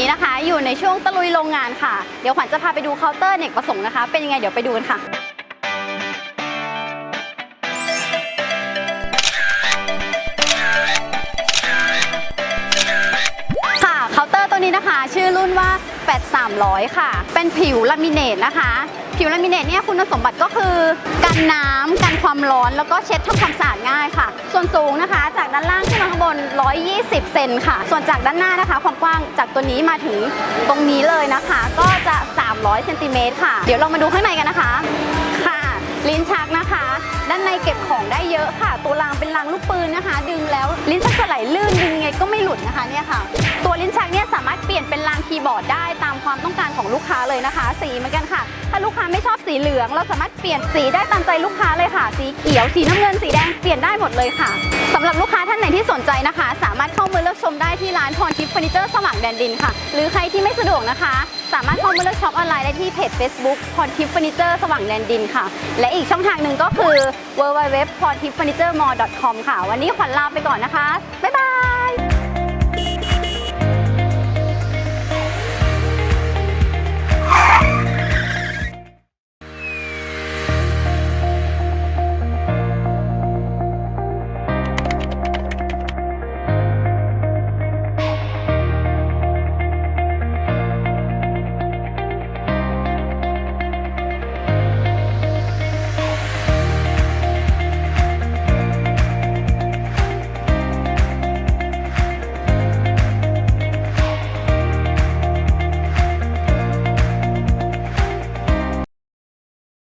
นี้นะคะ อยู่ในช่วงตะลุยโรงงานค่ะ เดี๋ยวขวัญจะพาไปดูเคาน์เตอร์เนกประสงค์นะคะ เป็นยังไงเดี๋ยวไปดูกันค่ะ นว่า8300ค่ะ เป็นผิวลามิเนตนะคะ ผิวลามิเนตเนี่ยคุณสมบัติก็คือกันน้ำกันความร้อนแล้วก็เช็ดทำความสะอาดง่ายค่ะ ส่วนสูงนะคะ จากด้านล่างขึ้นมาข้างบน 120 เซนค่ะ ส่วนจากด้านหน้านะคะ ความกว้างจากตัวนี้มาถึงตรงนี้เลยนะคะ ก็จะ 300 เซนติเมตรค่ะ เดี๋ยวเรามาดูข้างในกันนะคะ ด้านในเก็บของได้เยอะค่ะ ตัวรางเป็นรางลูกปืนนะคะ ดึงแล้วลิ้นชักจะไหลลื่นดึงยังไงก็ไม่หลุดนะคะเนี่ยค่ะ ตัวลิ้นชักเนี่ยสามารถเปลี่ยนเป็นรางคีย์บอร์ดได้ตามความต้องการของลูกค้าเลยนะคะ สีเหมือนกันค่ะ ถ้าลูกค้าไม่ชอบสีเหลือง เราสามารถเปลี่ยนสีได้ตามใจลูกค้าเลยค่ะ สีเขียวสีน้ำเงินสีแดงเปลี่ยนได้หมดเลยค่ะ สำหรับลูกค้าท่านไหนที่สนใจนะคะ สามารถเข้ามาเลือกชมได้ที่ร้านพรทิพย์เฟอร์นิเจอร์สว่างแดนดินค่ะ หรือใครที่ไม่สะดวกนะคะ สามารถเข้ามาเลือกช็อปออนไลน์ได้ที่เพจ Facebook พรทิพย์เฟอร์นิเจอร์สว่างแดนดินค่ะ และอีกช่องทางหนึ่งก็คือ w w w p o r t i p f u r n i t u r e m a l l c o m ค่ะ วันนี้ขวัญลาไปก่อนนะคะ บ๊ายบาย